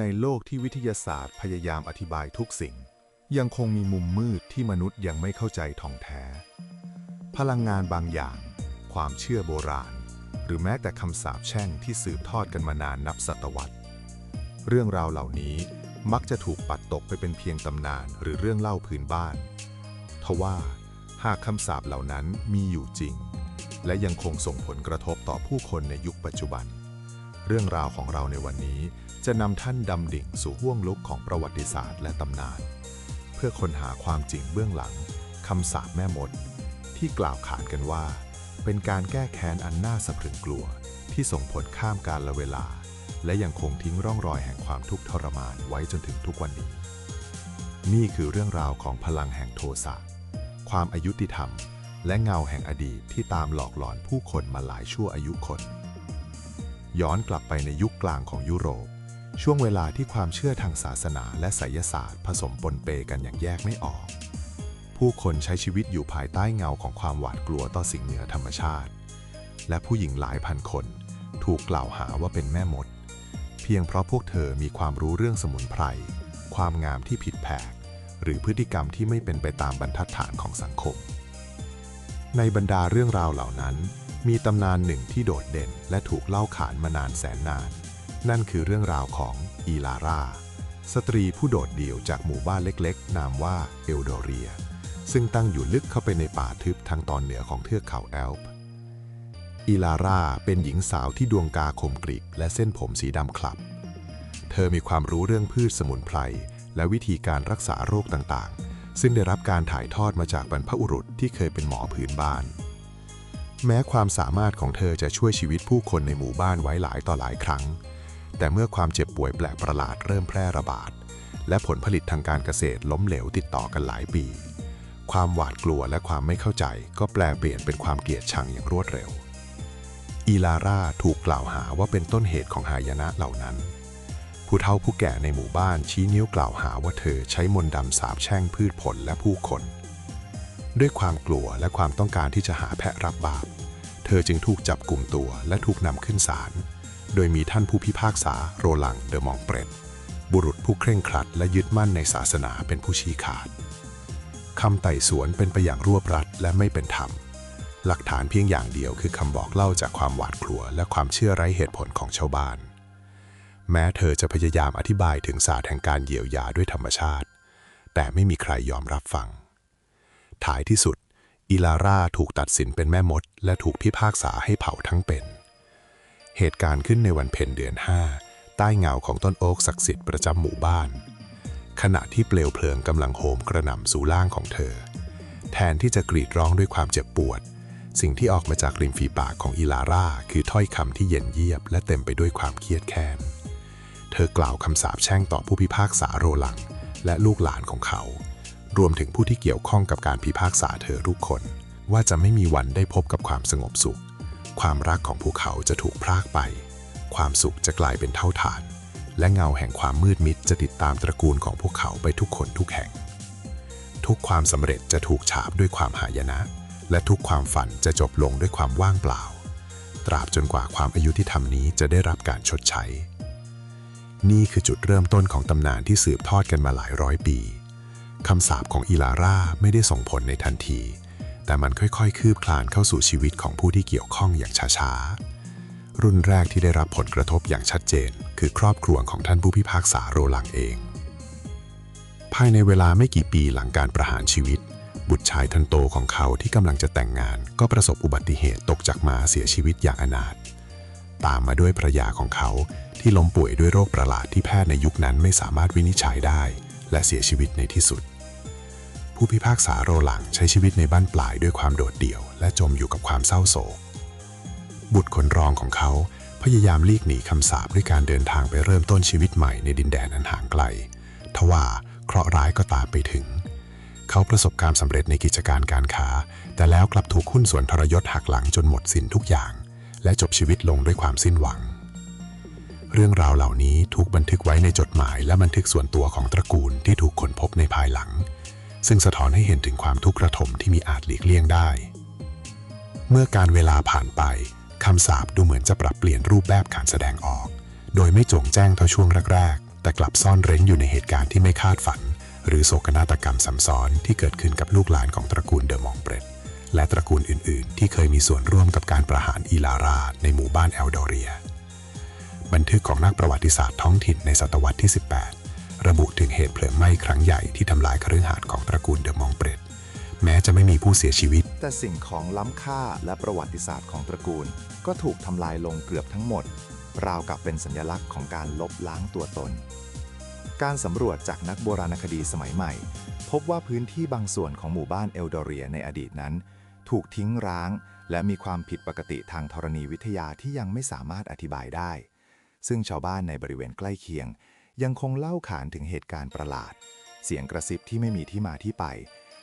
ในโลกที่วิทยาศาสตร์พยายามอธิบายทุกสิ่ง ยังคงมีมุมมืดที่มนุษย์ยังไม่เข้าใจท่องแท้ พลังงานบางอย่าง ความเชื่อโบราณ หรือแม้แต่คำสาปแช่งที่สืบทอดกันมานานนับศตวรรษ เรื่องราวเหล่านี้มักจะถูกปัดตกไปเป็นเพียงตำนานหรือเรื่องเล่าพื้นบ้าน ทว่าหากคำสาปเหล่านั้นมีอยู่จริง และยังคงส่งผลกระทบต่อผู้คนในยุคปัจจุบัน เรื่องราวของเราในวันนี้ จะนำท่านดำดิ่งสู่ห้วงลุกของประวัติศาสตร์และตำนาน เพื่อค้นหาความจริงเบื้องหลังคำสาปแม่มด ที่กล่าวขานกันว่า เป็นการแก้แค้นอันน่าสะพรึงกลัว ที่ส่งผลข้ามกาลเวลา และยังคงทิ้งร่องรอยแห่งความทุกข์ทรมานไว้จนถึงทุกวันนี้ นี่คือเรื่องราวของพลังแห่งโทสะความอายุติธรรม และเงาแห่งอดีตที่ตามหลอกหลอนผู้คนมาหลายชั่วอายุคน ย้อนกลับไปในยุคกลางของยุโรป ช่วงเวลาที่ความเชื่อทางศาสนาและไสยศาสตร์ ผสมปนเปกันอย่างแยกไม่ออก ผู้คนใช้ชีวิตอยู่ภายใต้เงาของความหวาดกลัวต่อสิ่งเหนือธรรมชาติ และผู้หญิงหลายพันคนถูกกล่าวหาว่าเป็นแม่มด เพียงเพราะพวกเธอมีความรู้เรื่องสมุนไพร ความงามที่ผิดแผก หรือพฤติกรรมที่ไม่เป็นไปตามบรรทัดฐานของสังคม ในบรรดาเรื่องราวเหล่านั้น มีตำนานหนึ่งที่โดดเด่นและถูกเล่าขานมานานแสนนาน นั่นคือเรื่องราวของอีลาร่า สตรีผู้โดดเดี่ยวจากหมู่บ้านเล็กๆ นามว่าเอลโดเรีย ซึ่งตั้งอยู่ลึกเข้าไปในป่าทึบทางตอนเหนือของเทือกเขาแอลป์อีลาร่าเป็นหญิงสาวที่ดวงกาคมกริบและเส้นผมสีดำคลับ เธอมีความรู้เรื่องพืชสมุนไพร และวิธีการรักษาโรคต่างๆ ซึ่งได้รับการถ่ายทอดมาจากบรรพบุรุษที่เคยเป็นหมอพื้นบ้าน แม้ความสามารถของเธอจะช่วยชีวิตผู้คนในหมู่บ้านไว้หลายต่อหลายครั้ง แต่เมื่อความเจ็บป่วยแปลกประหลาดเริ่มแพร่ระบาด และผลผลิตทางการเกษตรล้มเหลวติดต่อกันหลายปี ความหวาดกลัวและความไม่เข้าใจก็แปลเปลี่ยนเป็นความเกลียดชังอย่างรวดเร็ว อีลาร่าถูกกล่าวหาว่าเป็นต้นเหตุของหายนะเหล่านั้น ผู้เฒ่าผู้แก่ในหมู่บ้านชี้นิ้วกล่าวหาว่าเธอใช้มนต์ดำสาปแช่งพืชผลและผู้คน ด้วยความกลัวและความต้องการที่จะหาแพะรับบาป เธอจึงถูกจับกลุ่มตัวและถูกนำขึ้นศาล โดยมีท่านผู้พิพากษาโรลังเดอมองเปรตบุรุษผู้เคร่งครัดและยึดมั่นในศาสนาเป็นผู้ชี้ขาดคำไต่สวนเป็นไปอย่างรวบรัดและไม่เป็นธรรม หลักฐานเพียงอย่างเดียวคือคำบอกเล่าจากความหวาดกลัว และความเชื่อไร้เหตุผลของชาวบ้าน แม้เธอจะพยายามอธิบายถึงศาสตร์แห่งการเยียวยาด้วยธรรมชาติ แต่ไม่มีใครยอมรับฟัง ท้ายที่สุดอีลาร่าถูกตัดสินเป็นแม่มด และถูกพิพากษาให้เผาทั้งเป็น เหตุการณ์ขึ้นในวันเพ็ญเดือนห้าใต้เงาของต้นโอ๊กศักดิ์สิทธิ์ประจำหมู่บ้าน ขณะที่เปลวเพลิงกำลังโหมกระหน่ำสู่ล่างของเธอ แทนที่จะกรีดร้องด้วยความเจ็บปวด สิ่งที่ออกมาจากริมฝีปากของอีลาร่าคือถ้อยคำที่เย็นเยียบ และเต็มไปด้วยความเครียดแค้น เธอกล่าวคำสาปแช่งต่อผู้พิพากษาโรลัง และลูกหลานของเขา รวมถึงผู้ที่เกี่ยวข้องกับการพิพากษาเธอทุกคน ว่าจะไม่มีวันได้พบกับความสงบสุข ความรักของพวกเขาจะถูกพรากไป ความสุขจะกลายเป็นเท่าฐาน และเงาแห่งความมืดมิดจะติดตามตระกูลของพวกเขาไปทุกคนทุกแห่ง ทุกความสำเร็จจะถูกฉาบด้วยความหายนะ และทุกความฝันจะจบลงด้วยความว่างเปล่า ตราบจนกว่าความอายุที่ทำนี้จะได้รับการชดใช้ นี่คือจุดเริ่มต้นของตำนานที่สืบทอดกันมาหลายร้อยปีคำสาปของอีลาร่าไม่ได้ส่งผลในทันที แต่มันค่อยๆ คืบคลานเข้าสู่ชีวิตของผู้ที่เกี่ยวข้องอย่างช้าๆ รุ่นแรกที่ได้รับผลกระทบอย่างชัดเจน คือครอบครัวของท่านผู้พิพากษาโรลังเอง ภายในเวลาไม่กี่ปีหลังการประหารชีวิต บุตรชายทันโตของเขาที่กำลังจะแต่งงาน ก็ประสบอุบัติเหตุตกจากม้าเสียชีวิตอย่างอนาถตามมาด้วยภรรยาของเขาที่ล้มป่วยด้วยโรคประหลาดที่แพทย์ในยุคนั้นไม่สามารถวินิจฉัยได้ และเสียชีวิตในที่สุด ผู้พิพากษาโรหลังใช้ชีวิตในบ้านปลายด้วยความโดดเดี่ยว และจมอยู่กับความเศร้าโศก บุตรคนรองของเขาพยายามลีกหนีคำสาปด้วยการเดินทางไปเริ่มต้นชีวิตใหม่ในดินแดนอันห่างไกล ทว่าเคราะห์ร้ายก็ตามไปถึง เขาประสบการสำเร็จในกิจการการค้า แต่แล้วกลับถูกหุ้นส่วนทรยศหักหลังจนหมดสิ้นทุกอย่าง และจบชีวิตลงด้วยความสิ้นหวัง เรื่องราวเหล่านี้ถูกบันทึกไว้ในจดหมายและบันทึกส่วนตัวของตระกูลที่ถูกค้นพบในภายหลัง ซึ่งสะท้อนให้เห็นถึงความทุกข์ระทมที่มีอาจหลีกเลี่ยงได้ เมื่อการเวลาผ่านไปคำสาปดูเหมือนจะปรับเปลี่ยนรูปแบบการแสดงออก โดยไม่จงแจ้งเท่าช่วงแรกๆ แต่กลับซ่อนเร้นอยู่ในเหตุการณ์ที่ไม่คาดฝัน หรือโศกนาฏกรรมซ้ำซ้อนที่เกิดขึ้นกับลูกหลานของตระกูลเดอมองเบรดและตระกูลอื่นๆ ที่เคยมีส่วนร่วมกับการประหารอีลาราในหมู่บ้านแอลดอเรีย บันทึกของนักประวัติศาสตร์ท้องถิ่นในศตวรรษที่ 18 ระบุถึงเหตุเพลิงไหม้ครั้งใหญ่ที่ทำลายคฤหาสน์ของตระกูลเดอะมองเบรดแม้จะไม่มีผู้เสียชีวิต แต่สิ่งของล้ำค่าและประวัติศาสตร์ของตระกูล ก็ถูกทำลายลงเกือบทั้งหมด ราวกับเป็นสัญลักษณ์ของการลบล้างตัวตน การสำรวจจากนักโบราณคดีสมัยใหม่ พบว่าพื้นที่บางส่วนของหมู่บ้านเอลดอเรียในอดีตนั้น ถูกทิ้งร้าง และมีความผิดปกติทางธรณีวิทยาที่ยังไม่สามารถอธิบายได้ ซึ่งชาวบ้านในบริเวณใกล้เคียง ยังคงเล่าขานถึงเหตุการณ์ประหลาด เสียงกระซิบที่ไม่มีที่มาที่ไป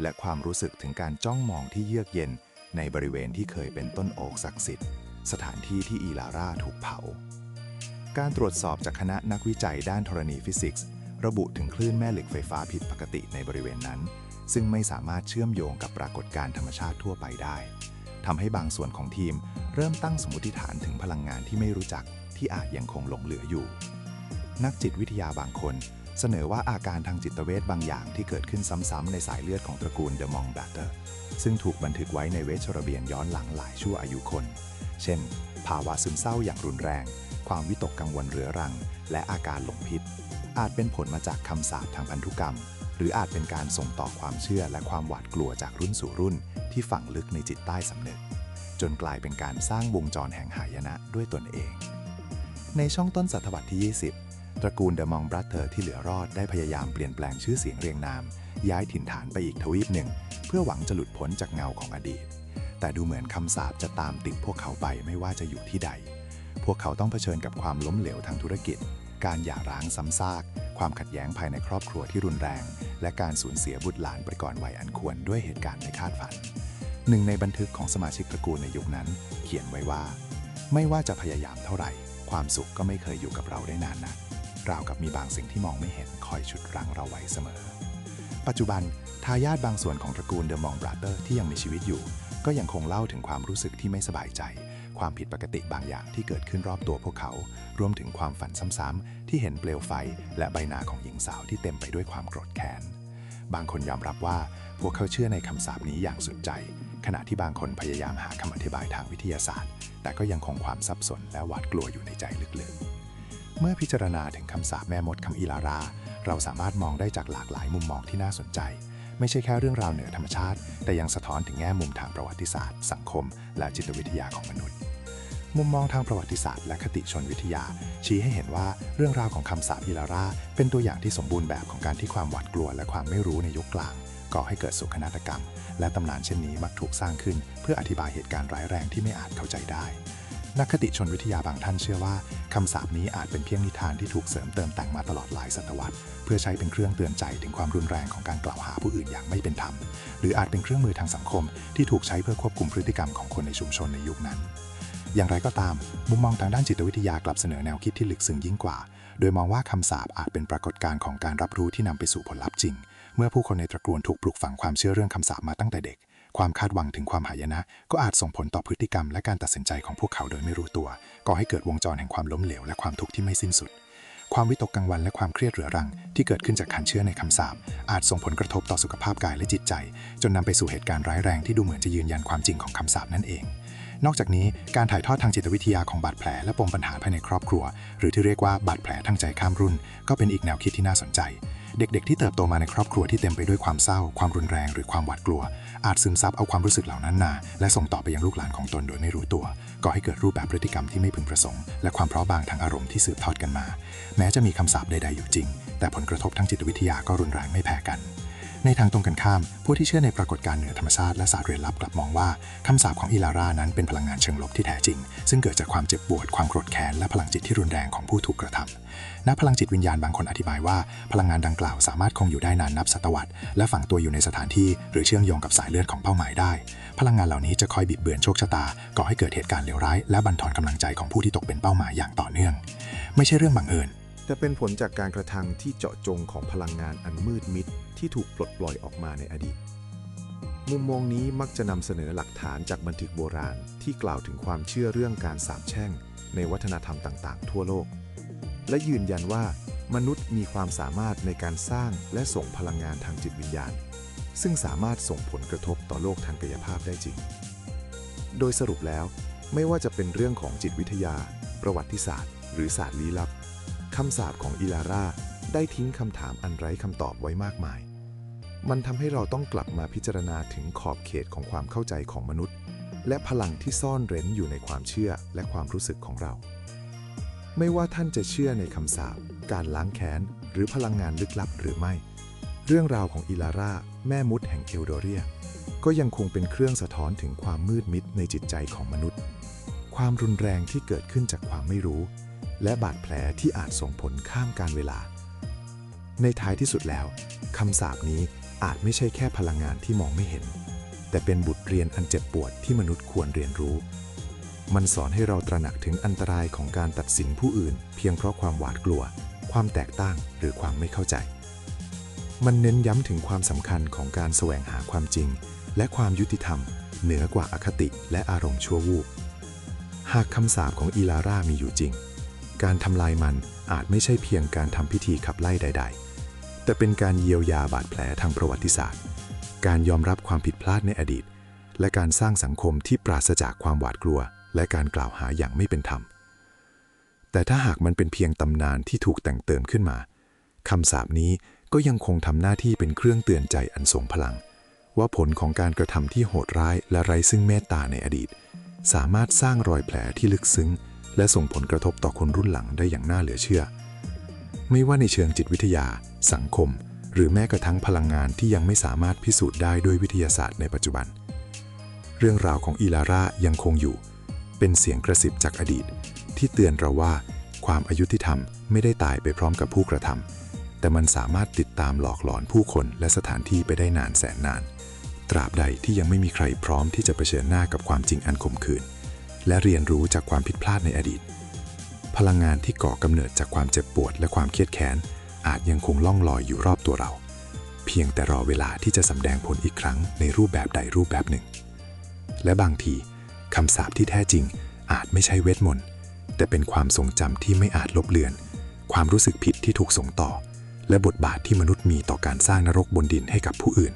และความรู้สึกถึงการจ้องมองที่เยือกเย็น ในบริเวณที่เคยเป็นต้นโอกศักดิ์สิทธิ์ สถานที่ที่อีลาร่าถูกเผา การตรวจสอบจากคณะนักวิจัยด้านธรณีฟิสิกส์ ระบุถึงคลื่นแม่เหล็กไฟฟ้าผิดปกติในบริเวณนั้น ซึ่งไม่สามารถเชื่อมโยงกับปรากฏการณ์ธรรมชาติทั่วไปได้ทำให้บางส่วนของทีมเริ่มตั้งสมมติฐานถึงพลังงานที่ไม่รู้จักที่อาจยังคงหลงเหลืออยู่ นักจิตวิทยาบางคน เสนอว่าอาการทางจิตเวชบางอย่างที่เกิดขึ้นซ้ำๆในสายเลือดของตระกูลเดอะมองแบตเตอร์ซึ่งถูกบันทึกไว้ในเวชระเบียนย้อนหลังหลายชั่วอายุคน เช่น ภาวะซึมเศร้าอย่างรุนแรง ความวิตกกังวลเรื้อรัง และอาการหลงพิษ อาจเป็นผลมาจากคำสาปทางพันธุกรรม หรืออาจเป็นการส่งต่อความเชื่อและความหวาดกลัวจากรุ่นสู่รุ่น ที่ฝังลึกในจิตใต้สำนึก จนกลายเป็นการสร้างวงจรแห่งหายนะด้วยตนเอง ในช่องต้นศตวรรษที่ 20 ตระกูลเดอะมองบรัตเตอร์ที่เหลือรอดได้พยายามเปลี่ยนแปลงชื่อเสียงเรียงนาม ย้ายถิ่นฐานไปอีกทวีปหนึ่ง เพื่อหวังจะหลุดพ้นจากเงาของอดีต แต่ดูเหมือนคำสาปจะตามติดพวกเขาไปไม่ว่าจะอยู่ที่ใด พวกเขาต้องเผชิญกับความล้มเหลวทางธุรกิจ การหย่าร้างซ้ำซาก ความขัดแย้งภายในครอบครัวที่รุนแรง และการสูญเสียบุตรหลานไปก่อนวัยอันควรด้วยเหตุการณ์ไม่คาดฝันหนึ่งในบันทึกของสมาชิกตระกูลในยุคนั้น เขียนไว้ว่า ไม่ว่าจะพยายามเท่าไหร่ ความสุขก็ไม่เคยอยู่กับเราได้นานนัก ราวกับมีบางสิ่งที่มองไม่เห็นคอยฉุดรั้งเราไว้เสมอ ปัจจุบันทายาทบางส่วนของตระกูลเดอะมองบราเตอร์ที่ยังมีชีวิตอยู่ ก็ยังคงเล่าถึงความรู้สึกที่ไม่สบายใจ ความผิดปกติบางอย่างที่เกิดขึ้นรอบตัวพวกเขา รวมถึงความฝันซ้ำๆที่เห็นเปลวไฟ และใบหน้าของหญิงสาวที่เต็มไปด้วยความโกรธแค้นบางคนยอมรับว่าพวกเขาเชื่อในคำสาปนี้อย่างสุดใจ ขณะที่บางคนพยายามหาคำอธิบายทางวิทยาศาสตร์ แต่ก็ยังคงความสับสนและหวาดกลัวอยู่ในใจลึกๆ เมื่อพิจารณาถึงคำสาปแม่มดคำอิลารา เราสามารถมองได้จากหลากหลายมุมมองที่น่าสนใจ ไม่ใช่แค่เรื่องราวเหนือธรรมชาติ แต่ยังสะท้อนถึงแง่มุมทางประวัติศาสตร์ สังคม และจิตวิทยาของมนุษย์ มุมมองทางประวัติศาสตร์และคติชนวิทยา ชี้ให้เห็นว่าเรื่องราวของคำสาปอิลารา เป็นตัวอย่างที่สมบูรณ์แบบของการที่ความหวาดกลัวและความไม่รู้ในยุคกลางก่อให้เกิดโศกนาฏกรรม และตำนานเช่นนี้มักถูกสร้างขึ้น เพื่ออธิบายเหตุการณ์ร้ายแรงที่ไม่อาจเข้าใจได้ นักคติชนวิทยาบางท่านเชื่อว่าคำสาปนี้อาจเป็นเพียงนิทานที่ถูกเสริมเติมแต่งมาตลอดหลายศตวรรษ เพื่อใช้เป็นเครื่องเตือนใจถึงความรุนแรงของการกล่าวหาผู้อื่นอย่างไม่เป็นธรรม หรืออาจเป็นเครื่องมือทางสังคม ที่ถูกใช้เพื่อควบคุมพฤติกรรมของคนในชุมชนในยุคนั้น อย่างไรก็ตาม มุมมองทางด้านจิตวิทยากลับเสนอแนวคิดที่ลึกซึ้งยิ่งกว่า โดยมองว่าคำสาปอาจเป็นปรากฏการณ์ของการรับรู้ที่นำไปสู่ผลลัพธ์จริง เมื่อผู้คนในตระกูลถูกปลูกฝังความเชื่อเรื่องคำสาปมาตั้งแต่เด็ก ความคาดหวังถึงความหายนะ ก็อาจส่งผลต่อพฤติกรรมและการตัดสินใจของพวกเขาโดยไม่รู้ตัว ก่อให้เกิดวงจรแห่งความล้มเหลวและความทุกข์ที่ไม่สิ้นสุด ความวิตกกังวลและความเครียดเรื้อรัง ที่เกิดขึ้นจากการเชื่อในคำสาปอาจส่งผลกระทบต่อสุขภาพกายและจิตใจ จนนำไปสู่เหตุการณ์ร้ายแรงที่ดูเหมือนจะยืนยันความจริงของคำสาปนั่นเอง นอกจากนี้การถ่ายทอดทางจิตวิทยาของบาดแผลและปมปัญหาภายในครอบครัว หรือที่เรียกว่าบาดแผลทางใจข้ามรุ่น ก็เป็นอีกแนวคิดที่น่าสนใจ เด็กๆ ที่เติบโตมาในครอบครัวที่เต็มไปด้วยความเศร้า ความรุนแรง หรือความหวาดกลัว อาจซึมซับเอาความรู้สึกเหล่านั้นมาและส่งต่อไปยังลูกหลานของตนโดยไม่รู้ตัวก่อให้เกิดรูปแบบพฤติกรรมที่ไม่พึงประสงค์ และความเพราะบางทางอารมณ์ที่สืบทอดกันมา แม้จะมีคำสาปใด ๆอยู่จริง แต่ผลกระทบทางจิตวิทยาก็รุนแรงไม่แพ้กัน ในทางตรงกันข้าม ผู้ที่เชื่อในปรากฏการณ์เหนือธรรมชาติและศาสตร์เรียนลับกลับมองว่าคำสาปของอิลารานั้นเป็นพลังงานเชิงลบที่แท้จริง ซึ่งเกิดจากความเจ็บปวด ความโกรธแค้น และพลังจิตที่รุนแรงของผู้ถูกกระทำนักพลังจิตวิญญาณบางคนอธิบายว่า พลังงานดังกล่าวสามารถคงอยู่ได้นานนับศตวรรษ และฝังตัวอยู่ในสถานที่ หรือเชื่อมโยงกับสายเลือดของเป้าหมายได้ พลังงานเหล่านี้จะคอยบิดเบือนโชคชะตา ก่อให้เกิดเหตุการณ์เลวร้าย และบั่นทอนกำลังใจของผู้ที่ตกเป็นเป้าหมายอย่างต่อเนื่อง ไม่ใช่เรื่องบังเอิญ แต่เป็นผลจากการกระทำที่เจาะจงของพลังงานอันมืดมิดที่ถูกปลดปล่อยออกมาในอดีต มุมมองนี้มักจะนำเสนอหลักฐานจากบันทึกโบราณที่กล่าวถึงความเชื่อเรื่องการสาปแช่ง ในวัฒนธรรมต่าง ๆ ทั่วโลก และยืนยันว่ามนุษย์มีความสามารถในการสร้างและส่งพลังงานทางจิตวิญญาณ ซึ่งสามารถส่งผลกระทบต่อโลกทางกายภาพได้จริง โดยสรุปแล้ว ไม่ว่าจะเป็นเรื่องของจิตวิทยา ประวัติศาสตร์ หรือศาสตร์ลี้ลับ คำสาปของอิลาร่าได้ทิ้งคำถามอันไร้คำตอบไว้มากมาย มันทำให้เราต้องกลับมาพิจารณาถึงขอบเขตของความเข้าใจของมนุษย์ และพลังที่ซ่อนเร้นอยู่ในความเชื่อและความรู้สึกของเรา ไม่ว่าท่านจะเชื่อในคำสาปการล้างแค้น หรือพลังงานลึกลับหรือไม่ เรื่องราวของอิลาร่าแม่มุดแห่งเอลโดเรีย ก็ยังคงเป็นเครื่องสะท้อนถึงความมืดมิดในจิตใจของมนุษย์ ความรุนแรงที่เกิดขึ้นจากความไม่รู้ และบาดแผลที่อาจส่งผลข้ามการเวลา ในท้ายที่สุดแล้วคำสาปนี้อาจไม่ใช่แค่พลังงานที่มองไม่เห็น แต่เป็นบทเรียนอันเจ็บปวดที่มนุษย์ควรเรียนรู้ มันสอนให้เราตระหนักถึงอันตรายของการตัดสินผู้อื่น เพียงเพราะความหวาดกลัว ความแตกต่างหรือความไม่เข้าใจ มันเน้นย้ำถึงความสำคัญของการแสวงหาความจริง และความยุติธรรม เหนือกว่าอคติและอารมณ์ชั่ววูบหากคำสาปของอีลาร่ามีอยู่จริง การทำลายมันอาจไม่ใช่เพียงการทำพิธีขับไล่ใด ๆ แต่เป็นการเยียวยาบาดแผลทางประวัติศาสตร์ การยอมรับความผิดพลาดในอดีต และการสร้างสังคมที่ปราศจากความหวาดกลัว และการกล่าวหาอย่างไม่เป็นธรรม แต่ถ้าหากมันเป็นเพียงตำนานที่ถูกแต่งเติมขึ้นมาคำสาปนี้ก็ยังคงทำหน้าที่เป็นเครื่องเตือนใจอันทรงพลัง ว่าผลของการกระทำที่โหดร้ายและไร้ซึ่งเมตตาในอดีต สามารถสร้างรอยแผลที่ลึกซึ้ง และส่งผลกระทบต่อคนรุ่นหลังได้อย่างน่าเหลือเชื่อ ไม่ว่าในเชิงจิตวิทยา สังคม หรือแม้กระทั่งพลังงานที่ยังไม่สามารถพิสูจน์ได้ด้วยวิทยาศาสตร์ในปัจจุบัน เรื่องราวของอีลาร่ายังคงอยู่ เป็นเสียงกระซิบจากอดีต ที่เตือนเราว่าความอายุติธรรมไม่ได้ตายไปพร้อมกับผู้กระทำแต่มันสามารถติดตามหลอกหลอนผู้คนและสถานที่ไปได้นานแสนนาน ตราบใดที่ยังไม่มีใครพร้อมที่จะเผชิญหน้ากับความจริงอันขมขื่น และเรียนรู้จากความผิดพลาดในอดีต พลังงานที่ก่อกำเนิดจากความเจ็บปวดและความเครียดแค้น อาจยังคงล่องลอยอยู่รอบตัวเรา เพียงแต่รอเวลาที่จะสำแดงผลอีกครั้งในรูปแบบใดรูปแบบหนึ่ง และบางทีคำสาปที่แท้จริงอาจไม่ใช่เวทมนต์แต่เป็นความทรงจำที่ไม่อาจลบเลือน ความรู้สึกผิดที่ถูกส่งต่อ และบทบาทที่มนุษย์มีต่อการสร้างนรกบนดินให้กับผู้อื่น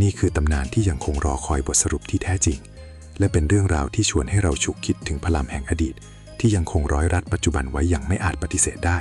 นี่คือตำนานที่ยังคงรอคอยบทสรุปที่แท้จริง และเป็นเรื่องราวที่ชวนให้เราฉุกคิดถึงพลังแห่งอดีต ที่ยังคงร้อยรัดปัจจุบันไว้อย่างไม่อาจปฏิเสธได้